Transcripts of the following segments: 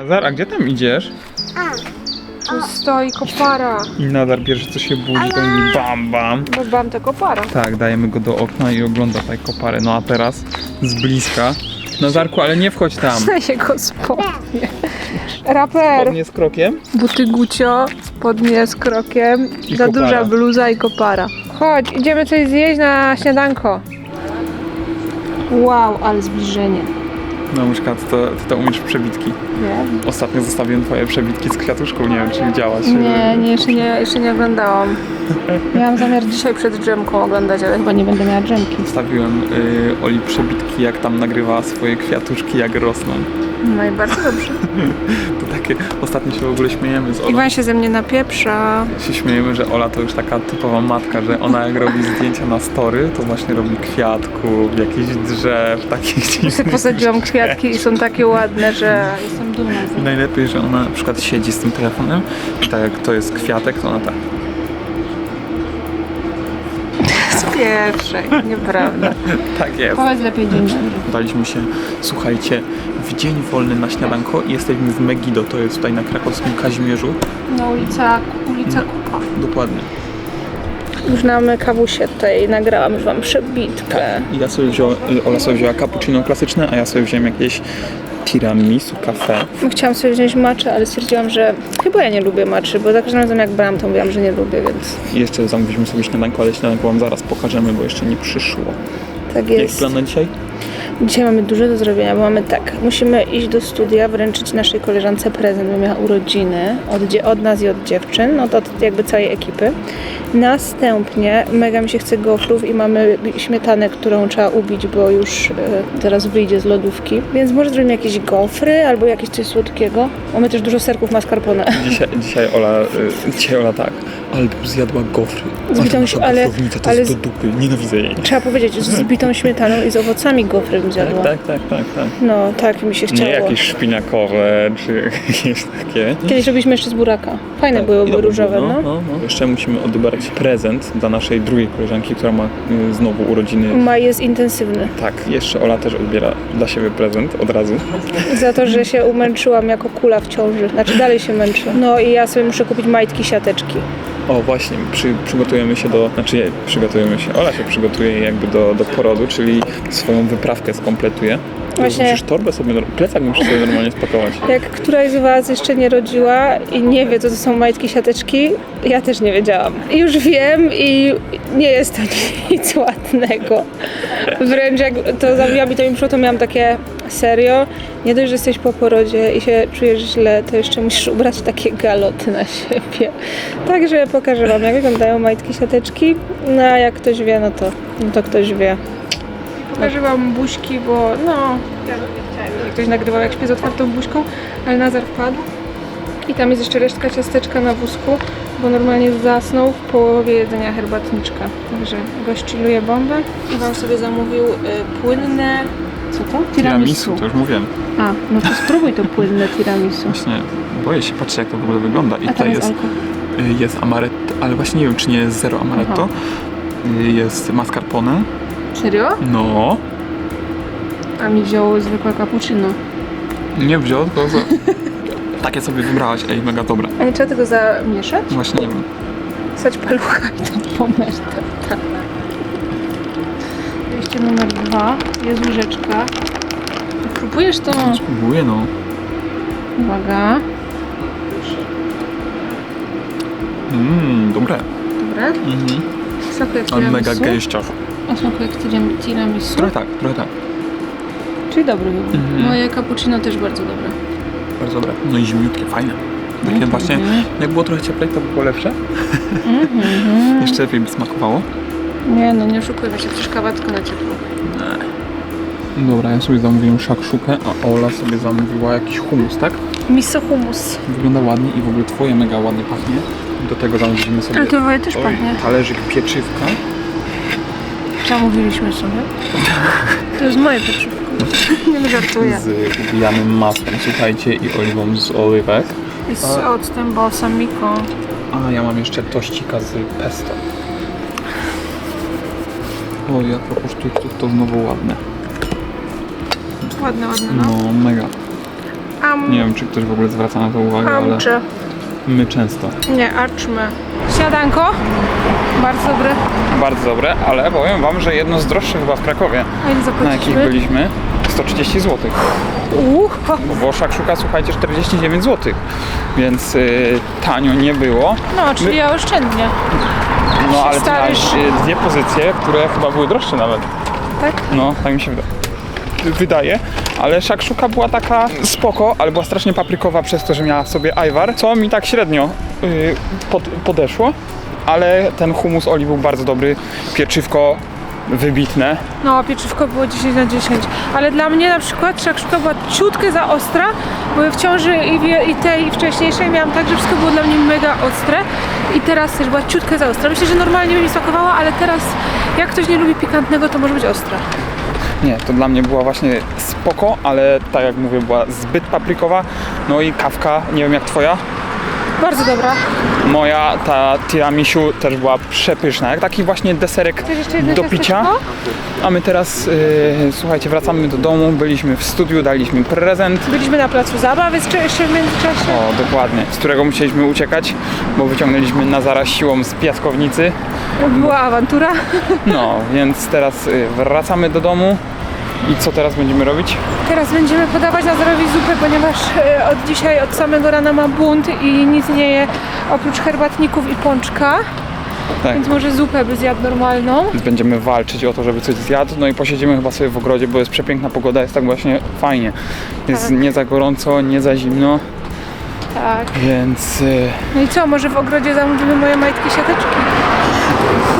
Nazar, a gdzie tam idziesz? Tu stoi kopara. I Nazar pierwszy co się budzi, to mówi bam bam. Bo bam to kopara. Tak, dajemy go do okna i ogląda tutaj koparę. No a teraz z bliska. Nazarku, ale nie wchodź tam. Jego spodnie. Raper. Spodnie z krokiem. Buty Gucio, spodnie z krokiem, I za kopara. duża bluza i kopara. Chodź, idziemy coś zjeść na śniadanko. Wow, ale zbliżenie. No muszka, ty to, ty to umiesz przebitki. Nie, Ostatnio zostawiłem twoje przebitki z kwiatuszką, nie wiem czy widziałaś. nie, nie, jeszcze, nie jeszcze nie oglądałam. Miałam zamiar dzisiaj przed drzemką oglądać, ale chyba nie będę miała drzemki. Zostawiłem y, Oli przebitki, jak tam nagrywała swoje kwiatuszki, jak rosną. No i bardzo dobrze. To takie, ostatnio się w ogóle śmiejemy z Olą. Iwan się ze mnie napieprza. się śmiejemy, że Ola to już taka typowa matka, że ona jak robi zdjęcia na story, to właśnie robi kwiatków, jakichś drzew, takich Sobie dziwnych posadziłam kwiatki i są takie ładne, że jestem dumna z I najlepiej, że ona na przykład siedzi z tym telefonem i tak jak to jest kwiatek, to ona tak. Z pierwszej, nieprawda. Tak jest. Powiedz lepiej dzień dobry. Udaliśmy się, słuchajcie, w dzień wolny na śniadanko i jesteśmy w Megido, to jest tutaj na krakowskim Kazimierzu. Na ulica, ulica Kupa. Dokładnie. Już mamy kawusie tutaj, nagrałam już wam przebitkę. I ja sobie wziąłem, Ola sobie wzięła cappuccino klasyczne, a ja sobie wziąłem jakieś tiramisu, kafe. Chciałam sobie wziąć maczę, ale stwierdziłam, że chyba ja nie lubię maczy, bo za każdym razem jak brałam, to mówiłam, że nie lubię, więc I jeszcze zamówiliśmy sobie śniadanko, ale śniadanko wam zaraz pokażemy, bo jeszcze nie przyszło. tak jest. plan na dzisiaj? Dzisiaj mamy dużo do zrobienia, bo mamy tak, musimy iść do studia, wręczyć naszej koleżance prezent, bo miała urodziny od, od nas i od dziewczyn, no to od jakby całej ekipy. Następnie mega mi się chce gofrów i mamy śmietanę, którą trzeba ubić, bo już e, teraz wyjdzie z lodówki. Więc może zrobimy jakieś gofry albo jakieś coś słodkiego. Mamy też dużo serków mascarpone. Dzisiaj, dzisiaj Ola, y, dzisiaj Ola tak, ale bym zjadła gofry. Zbitą Ale ale- to ale jest do dupy, nienawidzę jej. Trzeba powiedzieć, z zbitą śmietaną i z owocami gofry zjadła. Tak, tak, tak, tak. No, tak mi się chciało. Nie jakieś szpinakowe, czy jakieś takie. Kiedyś robiliśmy jeszcze z buraka. Fajne były, I były różowe, było, no. no, no. Jeszcze musimy odebrać prezent dla naszej drugiej koleżanki, która ma y, znowu urodziny. Maj jest intensywny. Tak, jeszcze Ola też odbiera dla siebie prezent od razu. Za to, że się umęczyłam jako kula w ciąży. Znaczy dalej się męczę. No i ja sobie muszę kupić majtki, siateczki. O właśnie, przy, przygotujemy się do, znaczy nie, przygotujemy się, Ola się przygotuje jakby do, do porodu, czyli swoją wyprawkę skompletuje. Właśnie. Musisz torbę sobie, plecak musisz sobie normalnie spakować. Jak któraś z Was jeszcze nie rodziła i nie wie, co to są majtki, siateczki, ja też nie wiedziałam. Już wiem i nie jest to nic ładnego. Wręcz jak to zabiłam i to mi przyszło, to miałam takie serio. Nie dość, że jesteś po porodzie i się czujesz źle, to jeszcze musisz ubrać takie galoty na siebie. Także pokażę Wam, jak wyglądają majtki, siateczki. No a jak ktoś wie, no to, no to ktoś wie. Pokażę Wam buźki, bo no, ktoś nagrywał jak śpię z otwartą buźką, ale Nazar wpadł. I tam jest jeszcze resztka ciasteczka na wózku, bo normalnie zasnął w połowie jedzenia herbatniczka. Także gość chilluje bombę. Iwan sobie zamówił y, płynne... Co to? to już mówiłem. A, no to spróbuj to płynne tiramisu. Właśnie, boję się, patrzcie jak to w ogóle wygląda. I A tutaj teraz jest, alkohol. y, jest amaretto, ale właśnie nie wiem, czy nie jest zero amaretto. Y, Jest mascarpone. Serio? No, A mi wziął zwykłe cappuccino. nie wziął, tylko za... takie sobie wybrałaś, ej, mega dobra. A nie trzeba tego zamieszać? Właśnie nie wiem. Sać palucha i to pomyśl. Tak. Wejście numer dwa. Jest łyżeczka. Próbujesz to? Spróbuję, no. Uwaga. Mmm, dobre. Dobra. Mhm. Jak Ale mega tiramisu. A smakuje jak tiram- tiramisu. Trochę tak, trochę tak. Czyli dobry wybór. Mhm. Moje cappuccino też bardzo dobre. Bardzo dobre. No i zimniutkie, fajne. Takie Mhm. właśnie, jak było trochę cieplej, to by było lepsze. Mhm. Jeszcze lepiej by smakowało. Nie no, nie oszukujmy się, przecież kawa tylko na ciepło. Dobra, ja sobie zamówiłem szakszukę, a Ola sobie zamówiła jakiś humus, tak? Miso hummus. Wygląda ładnie i w ogóle twoje mega ładnie pachnie. Do tego zamówimy sobie Ale to moje też pachnie. talerzyk pieczywka. Zamówiliśmy sobie. To jest moje potrzebne. Nie żartuję. z ubijanym masłem, słuchajcie, i oliwą z oliwek. I z octem balsamico. A ja mam jeszcze tościka z pesto. O, ja propos sztućców, to znowu ładne. Ładne, ładne, no. No, mega. Am, Nie wiem, czy ktoś w ogóle zwraca na to uwagę, ale amcze. my często. Nie, aczmy. Śniadanko? Bardzo dobre. Bardzo dobre, ale powiem wam, że jedno z droższych chyba w Krakowie, A ile na jakich byliśmy, 130 zł. Uuu, ho. Bo szakszuka, słuchajcie, 49 zł. Więc y, tanio nie było. No, czyli ja oszczędnie. No ale ty stary dwie pozycje, które chyba były droższe nawet. Tak? No, tak mi się wyda- wydaje. Ale szakszuka była taka spoko, ale była strasznie paprykowa przez to, że miała w sobie ajwar, co mi tak średnio y, pod, podeszło. Ale ten humus oli był bardzo dobry, pieczywko wybitne. No, pieczywko było 10 na 10. Ale dla mnie na przykład szakszuka była ciutkę za ostra, bo w ciąży i, i tej i wcześniejszej miałam tak, że wszystko było dla mnie mega ostre. I teraz też była ciutkę za ostra. Myślę, że normalnie by mi smakowała, ale teraz jak ktoś nie lubi pikantnego, to może być ostra. Nie, to dla mnie była właśnie spoko, ale tak jak mówię, była zbyt paprykowa. No i kawka, nie wiem jak twoja, Bardzo dobra. moja ta tiramisu też była przepyszna. Jak taki właśnie deserek do picia. A my teraz, yy, słuchajcie, wracamy do domu, byliśmy w studiu, daliśmy prezent. Byliśmy na placu zabaw jeszcze jeszcze w międzyczasie. O, dokładnie, z którego musieliśmy uciekać, bo wyciągnęliśmy na zaraz siłą z piaskownicy. Była awantura. No, więc teraz y, wracamy do domu. I co teraz będziemy robić? Teraz będziemy podawać Nazarowi zupę, ponieważ e, od dzisiaj, od samego rana ma bunt i nic nie je oprócz herbatników i pączka. Tak. Więc może zupę by zjadł normalną. Więc będziemy walczyć o to, żeby coś zjadł. No i posiedzimy chyba sobie w ogrodzie, bo jest przepiękna pogoda, jest tak właśnie fajnie. Jest Tak. nie za gorąco, nie za zimno, Tak. więc y, No i co, może w ogrodzie zamówimy moje majtki siateczki?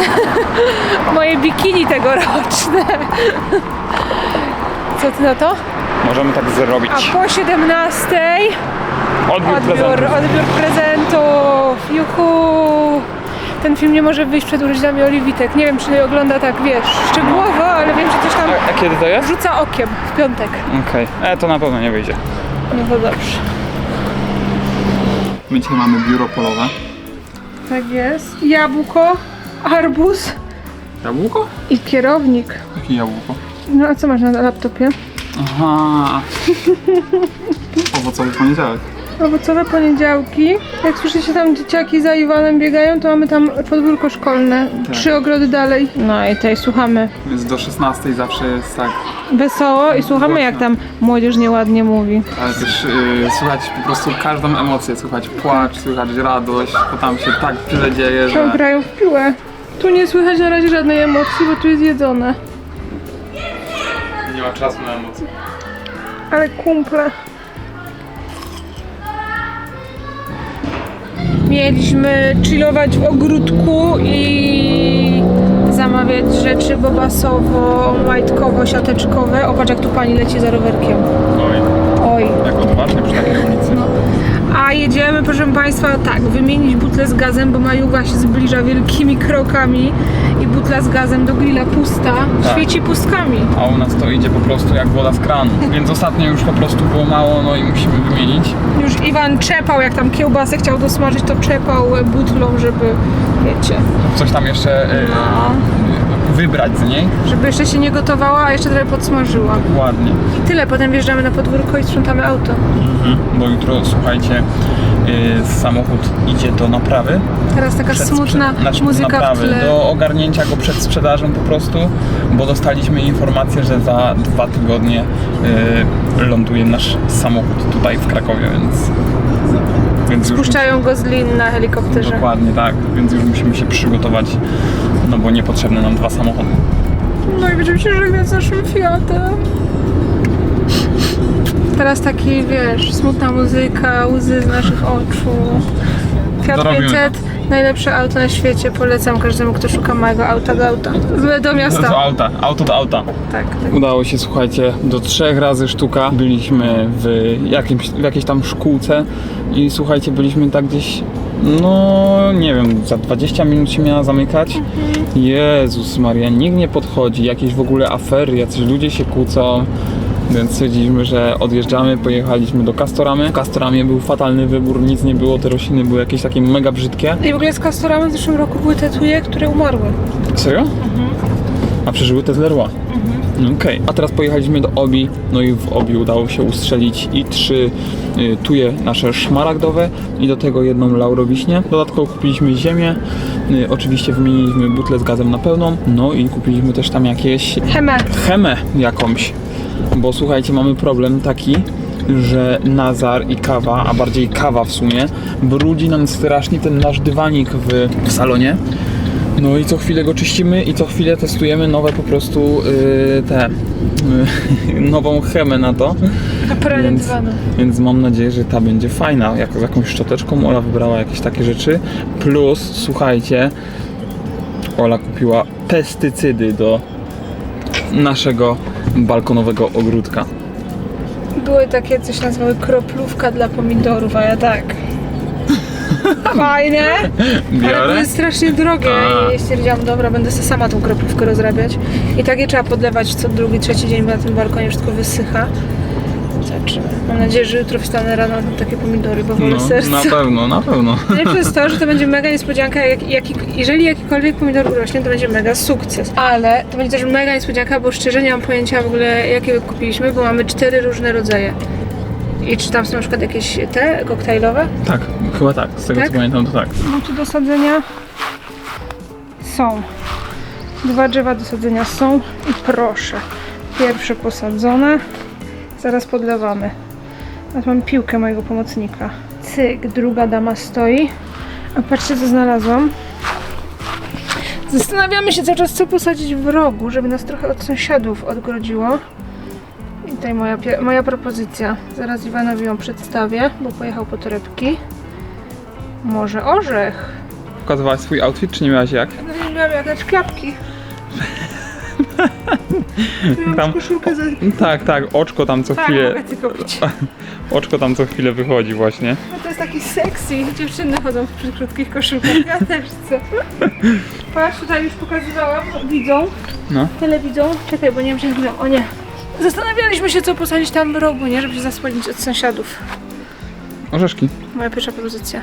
moje bikini tegoroczne. Co ty na to? możemy tak zrobić. A po 17 Odbiór, odbiór, prezentu. odbiór prezentów. Juhu! Ten film nie może wyjść przed urodzinami Oliwitek. Nie wiem, czy ogląda tak, wiesz, szczegółowo, ale wiem, że coś tam A, a kiedy to jest? rzuca okiem w piątek. Okej, e, to na pewno nie wyjdzie. No to dobrze. My dzisiaj mamy biuro polowe. Tak jest. Jabłko, arbuz Jabłko? i kierownik. Jakie jabłko? No a co masz na laptopie? Aha. Owocowy poniedziałek. Owocowe poniedziałki. Jak słyszycie tam dzieciaki za Iwanem biegają, to mamy tam podwórko szkolne. Tak. Trzy ogrody dalej. No i tutaj słuchamy Więc do 16 zawsze jest tak, wesoło i słuchamy jak tam młodzież nieładnie mówi. ale też yy, słychać po prostu każdą emocję, słychać płacz, słychać radość, bo tam się tak tyle dzieje, że... grają w piłę. Tu nie słychać na razie żadnej emocji, bo tu jest jedzone. Nie ma czasu na emocje. Ale kumple. Mieliśmy chillować w ogródku i zamawiać rzeczy bobasowo, majtkowo, siateczkowe. O, patrz jak tu pani leci za rowerkiem. Oj, Oj. jak A jedziemy, proszę Państwa, tak, wymienić butlę z gazem, bo Majuga się zbliża wielkimi krokami i butla z gazem do grilla pusta, Tak. świeci pustkami. A u nas to idzie po prostu jak woda z kranu. Więc ostatnio już po prostu było mało, no i musimy wymienić. Już Iwan czepał, jak tam kiełbasę chciał dosmażyć, to czepał butlą, żeby, wiecie, Coś tam jeszcze yy, wybrać z niej. żeby jeszcze się nie gotowała, a jeszcze trochę podsmażyła. Ładnie. I tyle, potem wjeżdżamy na podwórko i sprzątamy auto. Bo jutro, słuchajcie, yy, samochód idzie do naprawy. Teraz taka Przed smutna znaczy muzyka w naprawy, tle. do ogarnięcia go przed sprzedażą po prostu, bo dostaliśmy informację, że za dwa tygodnie yy, ląduje nasz samochód tutaj w Krakowie, więc... Więc już Puszczają go z lin na helikopterze. Dokładnie tak, więc już musimy się przygotować, no bo niepotrzebne nam dwa samochody. No i będziemy się żegnać z naszym Fiatem. Teraz taki, wiesz, smutna muzyka, łzy z naszych oczu. Fiat Dorobimy 500, najlepsze auto na świecie. Polecam każdemu, kto szuka małego auta do auta. Do Do miasta. auta, auto do auta. Tak, tak. Udało się, słuchajcie, do trzech razy sztuka. Byliśmy w, jakimś, w jakiejś tam szkółce i słuchajcie, byliśmy tak gdzieś, no nie wiem, za 20 minut się miała zamykać. Jezus Maria, nikt nie podchodzi, jakieś w ogóle afery, jacyś ludzie się kłócą. Więc stwierdziliśmy, że odjeżdżamy, pojechaliśmy do Castoramy. W Castoramie był fatalny wybór, nic nie było, te rośliny były jakieś takie mega brzydkie. I w ogóle z Castoramy w zeszłym roku były tetuje, które umarły. Serio? A przeżyły te z Leroy. Okej, a teraz pojechaliśmy do Obi, no i w Obi udało się ustrzelić i trzy y, tuje nasze szmaragdowe i do tego jedną laurowiśnię. Dodatkowo kupiliśmy ziemię, y, oczywiście wymieniliśmy butlę z gazem na pełną, no i kupiliśmy też tam jakieś Heme. chemę jakąś, bo słuchajcie, mamy problem taki, że Nazar i kawa, a bardziej kawa w sumie, brudzi nam strasznie ten nasz dywanik w, w salonie. No i co chwilę go czyścimy i co chwilę testujemy nowe po prostu yy, te yy, nową chemę na to. Więc, więc mam nadzieję, że ta będzie fajna. Jak, z jakąś szczoteczką Ola wybrała jakieś takie rzeczy. Plus, słuchajcie, Ola kupiła pestycydy do naszego balkonowego ogródka. Były takie, coś nazywały kroplówka dla pomidorów, a ja tak. Fajne, ale były strasznie drogie A. i stwierdziłam, dobra, będę sobie sama tą kroplówkę rozrabiać. I tak je trzeba podlewać co drugi, trzeci dzień, bo na tym balkonie wszystko wysycha. Zobaczymy. Mam nadzieję, że jutro wstanę rano na takie pomidory, bo wolę No, serce. na pewno, na pewno. Najlepsze jest to, że to będzie mega niespodzianka, jak, jaki, jeżeli jakikolwiek pomidor urośnie, to będzie mega sukces. Ale to będzie też mega niespodzianka, bo szczerze nie mam pojęcia w ogóle, jakie kupiliśmy, bo mamy cztery różne rodzaje. I czy tam są na przykład jakieś te koktajlowe? Tak, chyba tak. Z tego Tak? co pamiętam, to tak. No tu do sadzenia są. Dwa drzewa do sadzenia są i proszę. Pierwsze posadzone. Zaraz podlewamy. Tu mam piłkę mojego pomocnika. Cyk, druga dama stoi. A patrzcie co znalazłam. Zastanawiamy się cały czas co posadzić w rogu, żeby nas trochę od sąsiadów odgrodziło. I tutaj moja, moja propozycja. Zaraz Iwanowi ją przedstawię, bo pojechał po torebki. Może orzech? Pokazywałaś swój outfit, czy nie miałaś jak? No nie miałam jak klapki. Tam- koszulkę za... Tak, tak, oczko tam co Tak, chwilę. mogę ci kupić. Oczko tam co chwilę wychodzi właśnie. No to jest taki sexy. Dziewczyny chodzą przy krótkich koszulkach. Ja też chcę. Patrz, tutaj już pokazywałam. Widzą. No. Tyle widzą. Czekaj, bo nie wiem, czy widzą. O nie. Zastanawialiśmy się, co posadzić tam w rogu, nie? Żeby się zasłonić od sąsiadów. Orzeszki. Moja pierwsza propozycja.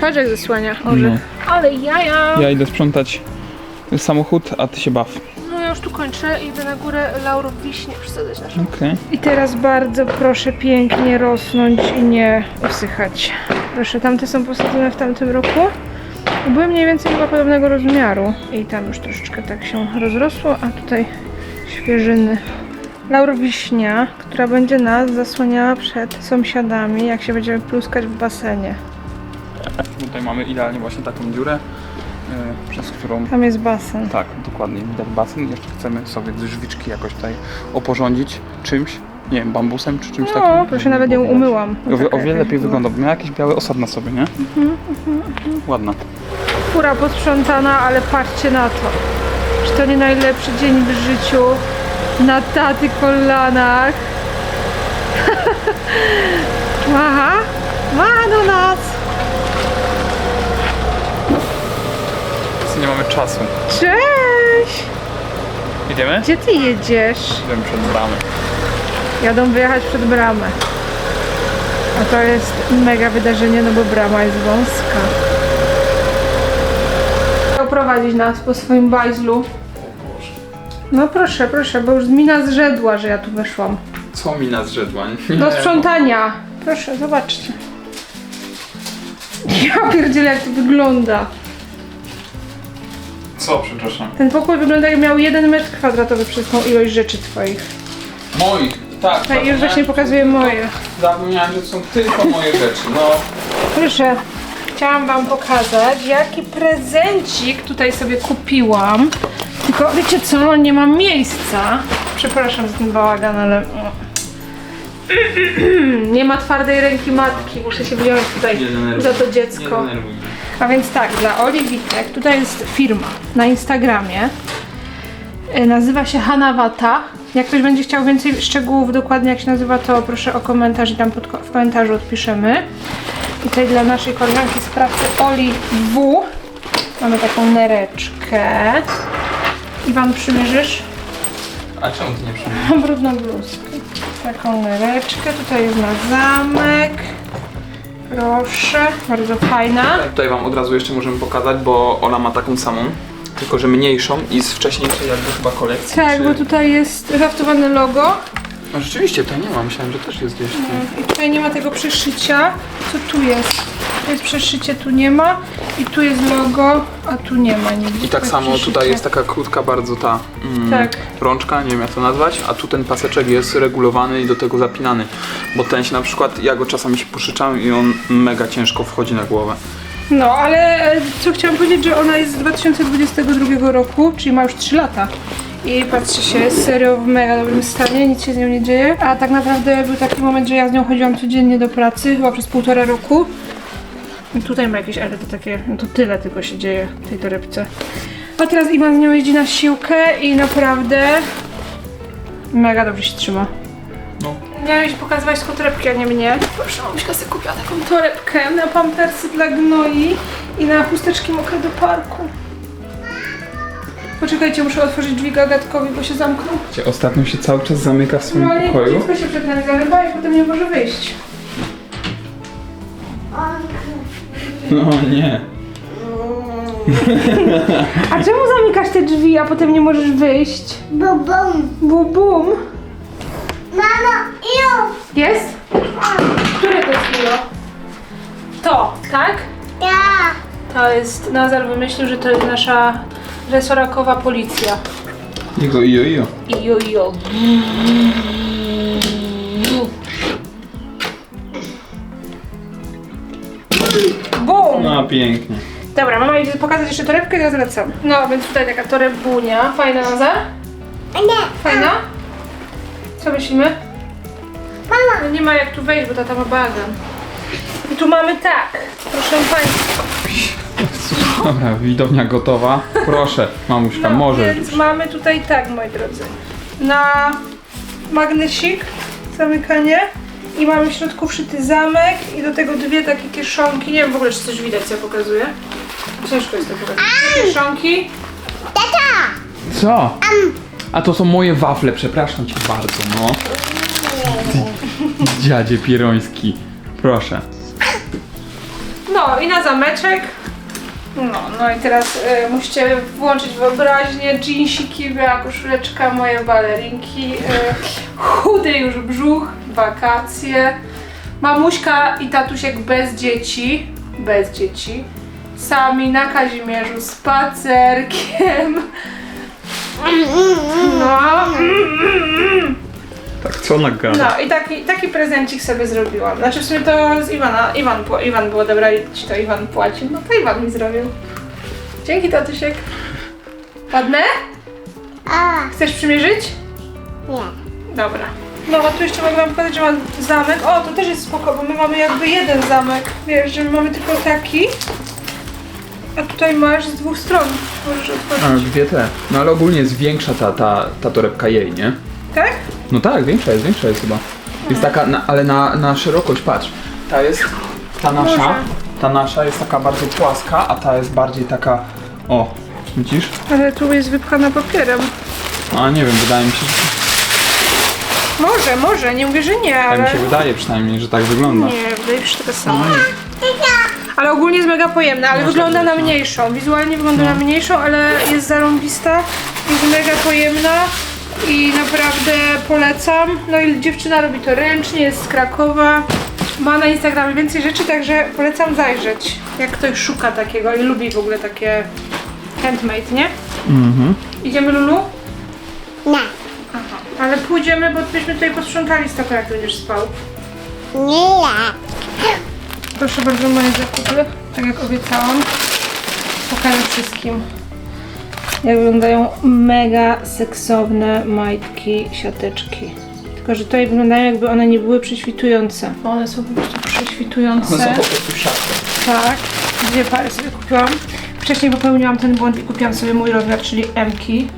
Patrz, jak zasłania orzech. No. Ale jaja! Ja idę sprzątać samochód, a ty się baw. Już tu kończę i idę na górę laurów wiśnie przesadzać naszą. Okej. I teraz bardzo proszę pięknie rosnąć i nie usychać. Proszę, tamte są posadzone w tamtym roku. Były mniej więcej chyba podobnego rozmiaru. I tam już troszeczkę tak się rozrosło, a tutaj świeżyny. Laurowiśnia, która będzie nas zasłaniała przed sąsiadami, jak się będziemy pluskać w basenie. Tutaj mamy idealnie właśnie taką dziurę, przez którą Tam jest basen. Tak, dokładnie. Widać basen. Jeszcze chcemy sobie drzwiczki jakoś tutaj oporządzić czymś. Nie wiem, bambusem czy czymś takim. No, proszę, nawet ją umyłam. O, o wiele lepiej wygląda, bo miała jakiś biały osad na sobie, nie? Mhm, Ładna. Fura posprzątana, ale patrzcie na to. Czy to nie najlepszy dzień w życiu? Na taty kolanach. Macha, macha do nas. Nie mamy czasu. Cześć! Idziemy? Gdzie ty jedziesz? Idziemy przed bramę. Jadą wyjechać przed bramę. A to jest mega wydarzenie, no bo brama jest wąska. Oprowadzić nas po swoim bajzlu. No proszę, proszę, bo już mina zrzedła, że ja tu weszłam. Co mi nas zrzedła? Do sprzątania. Proszę, zobaczcie. Ja pierdzielę, jak to wygląda. Co, przepraszam? Ten pokój wygląda jak miał jeden metr kwadratowy przez tą ilość rzeczy twoich. Moich, tak. Tak, już właśnie pokazuję moje. Zapomniałem, że to są tylko moje rzeczy. No, Proszę, chciałam wam pokazać, jaki prezencik tutaj sobie kupiłam. Tylko wiecie co, nie mam miejsca. Przepraszam za ten bałagan, ale... Nie ma twardej ręki matki, muszę się wziąć tutaj Nie denerwuj. za to nie dziecko. denerwuj mnie. A więc tak, dla Oli Witek, tutaj jest firma na Instagramie. Y, Nazywa się Hanawata. Jak ktoś będzie chciał więcej szczegółów dokładnie jak się nazywa, to proszę o komentarz i tam pod, w komentarzu odpiszemy. I tutaj dla naszej koleżanki z pracy Oli W. Mamy taką nereczkę. Iwan, przymierzysz? A czemu ty nie przyjmiesz? Mam brudną bluzkę. Taką nereczkę. Tutaj jest na zamek. Proszę. Bardzo fajna. Tutaj wam od razu jeszcze możemy pokazać, bo Ola ma taką samą. tylko że mniejszą i z wcześniejszej jakby chyba kolekcji. Tak, czy... bo tutaj jest haftowane logo No rzeczywiście, to nie ma, myślałem, że też jest gdzieś tu. i tutaj nie ma tego przeszycia. Co tu jest? Jest przeszycie, tu nie ma i tu jest logo, a tu nie ma nigdzie. I tak samo przeszycie. tutaj jest taka krótka bardzo ta mm, Tak. rączka, nie wiem jak to nazwać, a tu ten paseczek jest regulowany i do tego zapinany. Bo ten się na przykład, ja go czasami się pożyczam i on mega ciężko wchodzi na głowę. No, ale e, co chciałam powiedzieć, że ona jest z 2022 roku, czyli ma już 3 lata. I patrzcie się, jest serio w mega dobrym stanie, nic się z nią nie dzieje. A tak naprawdę był taki moment, że ja z nią chodziłam codziennie do pracy, chyba przez półtora roku. I tutaj ma jakieś, ale to takie, no to tyle tylko się dzieje w tej torebce. A teraz Iwan z nią jeździ na siłkę i naprawdę mega dobrze się trzyma. No. Miałeś pokazywać tylko torebki, a nie mnie. Proszę, mamuśka sobie kupiła taką torebkę na pampersy dla gnoi i na chusteczki mokre do parku. Poczekajcie, muszę otworzyć drzwi gagatkowi, bo się zamknął. Ostatnio się cały czas zamyka w swoim No ale pokoju. dziecko się przed nami zarywa i potem nie może wyjść. No nie. A czemu zamykasz te drzwi, a potem nie możesz wyjść? Bum bum. Bum bum. Mama, iu. Jest? Które to jest Milo? To, tak? Ja. To jest, Nazar wymyślił, że to jest nasza resorakowa policja. Jego ijo ijo. Ijo, ijo. Bum! Pięknie. Dobra, mama idzie pokazać jeszcze torebkę i ja wracam. No, więc tutaj taka torebunia. Fajna, Nazar? Nie. Fajna? Co myślimy? Mama. No nie ma jak tu wejść, bo tata ma bagan. I tu mamy tak, proszę Państwa. Dobra, widownia gotowa. Proszę, mamuśka, No, możesz więc już. mamy tutaj tak, moi drodzy. Na magnesik zamykanie i mamy w środku wszyty zamek i do tego dwie takie kieszonki. Nie wiem w ogóle, czy coś widać, co ja pokazuję. Ciężko jest to pokazać. Dwie kieszonki. Tata. Co? A to są moje wafle, przepraszam cię bardzo, no. Ty, dziadzie pieroński. Proszę. No i na zameczek. No, no i teraz y, musicie włączyć wyobraźnię, jeansiki, biała koszuleczka, moje balerinki, y, chudy już brzuch, wakacje, mamuśka i tatusiek bez dzieci, bez dzieci, sami na Kazimierzu spacerkiem. No, Tak, co na gada? no i taki, taki prezencik sobie zrobiłam. Znaczy w sumie to z Iwana, Iwan, Iwan było dobra ci to Iwan płacił, no to Iwan mi zrobił. Dzięki tatusiek. Ładne? A. Chcesz przymierzyć? Nie. Dobra. No, a tu jeszcze mogę wam pokazać, że mam zamek. O, to też jest spoko, bo my mamy jakby jeden zamek. Wiesz, że my mamy tylko taki. A tutaj masz z dwóch stron. Możesz otworzyć. A, dwie te. No ale ogólnie jest większa ta, ta, ta torebka jej, nie? Tak? No tak, większa jest, większa jest chyba. Jest taka, na, ale na, na szerokość, patrz. Ta jest, ta nasza, Może. ta nasza jest taka bardzo płaska, a ta jest bardziej taka, o, widzisz? Ale tu jest wypchana papierem. A nie wiem, wydaje mi się, że Może, może, nie mówię, że nie, tak ale... mi się wydaje przynajmniej, że tak wygląda. Nie, wydaje mi się, że taka sama. Ale ogólnie jest mega pojemna, ale Można wygląda na powiedzieć, no. mniejszą. Wizualnie wygląda na mniejszą, ale jest zarąbista, jest mega pojemna i naprawdę polecam. No i dziewczyna robi to ręcznie, jest z Krakowa. Ma na Instagramie więcej rzeczy, także polecam zajrzeć. Jak ktoś szuka takiego i lubi w ogóle takie handmade, nie? Mhm. Idziemy Lulu? Nie. Ale pójdziemy, bo byśmy tutaj posprzątali z taką, jak będziesz spał. Nie. Proszę bardzo moje zakupy, tak jak obiecałam. Pokażę wszystkim. Jak wyglądają mega seksowne majtki, siateczki. Tylko, że tutaj wyglądają jakby one nie były prześwitujące. Bo one są po prostu prześwitujące. One są po prostu siatce. Tak, dwie pary sobie kupiłam. Wcześniej popełniłam ten błąd i kupiłam sobie mój rozmiar, czyli M-ki.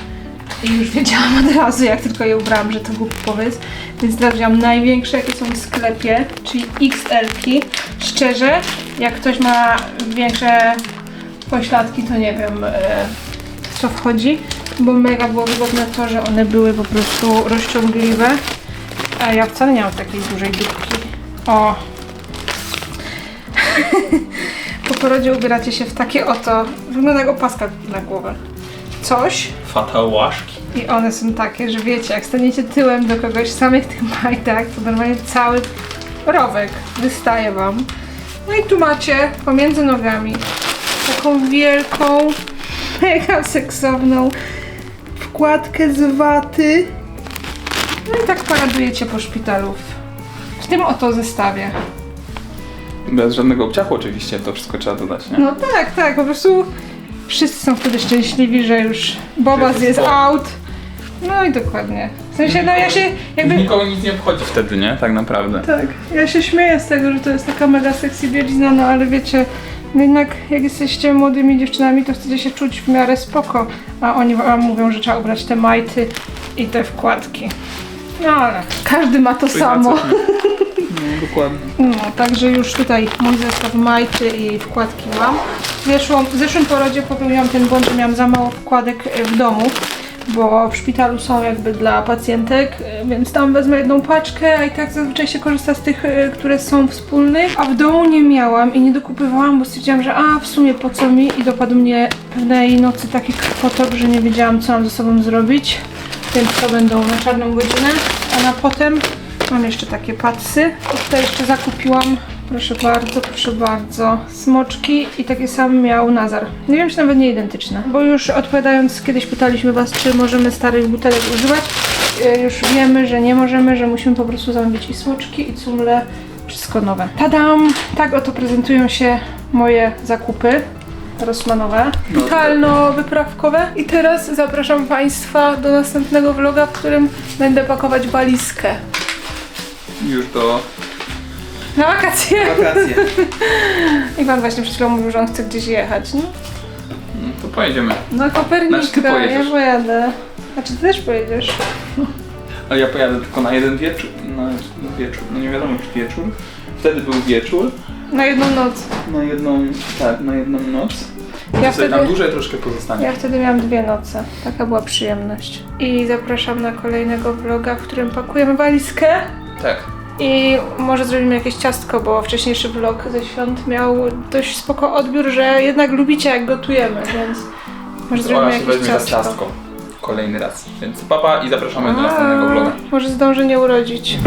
Już wiedziałam od razu, jak tylko je ubrałam, że to głupi pomysł. Więc teraz wziąłam największe, jakie są w sklepie, czyli XL-ki. Szczerze, jak ktoś ma większe pośladki, to nie wiem, e, w co wchodzi. Bo mega było wygodne to, że one były po prostu rozciągliwe. A ja wcale nie mam takiej dużej dupki. O, po porodzie ubieracie się w takie oto, wygląda jak opaska na głowę. Coś Fatałaszki. i one są takie, że wiecie, jak staniecie tyłem do kogoś w samych tych majtach, to normalnie cały rowek wystaje wam. No i tu macie pomiędzy nogami taką wielką, mega seksowną wkładkę z waty. No i tak paradujecie po szpitalu w- w tym oto zestawie. Bez żadnego obciachu oczywiście, to wszystko trzeba dodać, nie? No tak, tak, po prostu wszyscy są wtedy szczęśliwi, że już Bobas jest out. No i dokładnie. W sensie, no ja się jakby... Nikogo nic nie obchodzi wtedy, nie? Tak naprawdę. Tak, ja się śmieję z tego, że to jest taka mega sexy bielizna, no ale wiecie, no jednak jak jesteście młodymi dziewczynami, to chcecie się czuć w miarę spoko, a oni wam mówią, że trzeba ubrać te majty i te wkładki. No ale każdy ma to samo. na? No, dokładnie. No, także już tutaj mój zestaw majty i wkładki mam. W zeszłym, w zeszłym porodzie popełniłam ten błąd, że miałam za mało wkładek e, w domu, bo w szpitalu są jakby dla pacjentek, e, więc tam wezmę jedną paczkę, a i tak zazwyczaj się korzysta z tych, e, które są wspólne, a w domu nie miałam i nie dokupywałam, bo stwierdziłam, że a w sumie po co mi i dopadł mnie pewnej nocy taki krwotok, że nie wiedziałam co mam ze sobą zrobić, więc to będą na czarną godzinę, a na potem Mam jeszcze takie patsy. Tutaj jeszcze zakupiłam, proszę bardzo, proszę bardzo, smoczki i takie same miał Nazar. Nie wiem, czy nawet nie identyczne. Bo już odpowiadając, kiedyś pytaliśmy Was, czy możemy starych butelek używać. E, Już wiemy, że nie możemy, że musimy po prostu zamówić i smoczki, i cumle. Wszystko nowe. Tadam! Tak oto prezentują się moje zakupy. Rosmanowe, No, totalno-wyprawkowe. I teraz zapraszam Państwa do następnego vloga, w którym będę pakować walizkę. Już do Na wakacje. wakacje. Iwan właśnie przed chwilą mówił, że on chce gdzieś jechać. No, No to pojedziemy. na Kopernika, Znaczy, ty ja pojedziesz. pojadę. A czy ty też pojedziesz? Ale ja pojadę tylko na jeden wieczór. Na wieczór. No nie wiadomo czy wieczór. Wtedy był wieczór. Na jedną noc. Na jedną, tak, na jedną noc. Ja sobie wtedy, tam dłużej troszkę pozostanie. ja wtedy miałam dwie noce. Taka była przyjemność. I zapraszam na kolejnego vloga, w którym pakujemy walizkę. Tak. I może zrobimy jakieś ciastko, bo wcześniejszy vlog ze świąt miał dość spoko odbiór, że jednak lubicie jak gotujemy, więc może zrobimy się jakieś weźmie za ciastko. ciastko. Kolejny raz. Więc papa i zapraszamy do następnego vloga. Może zdążę nie urodzić.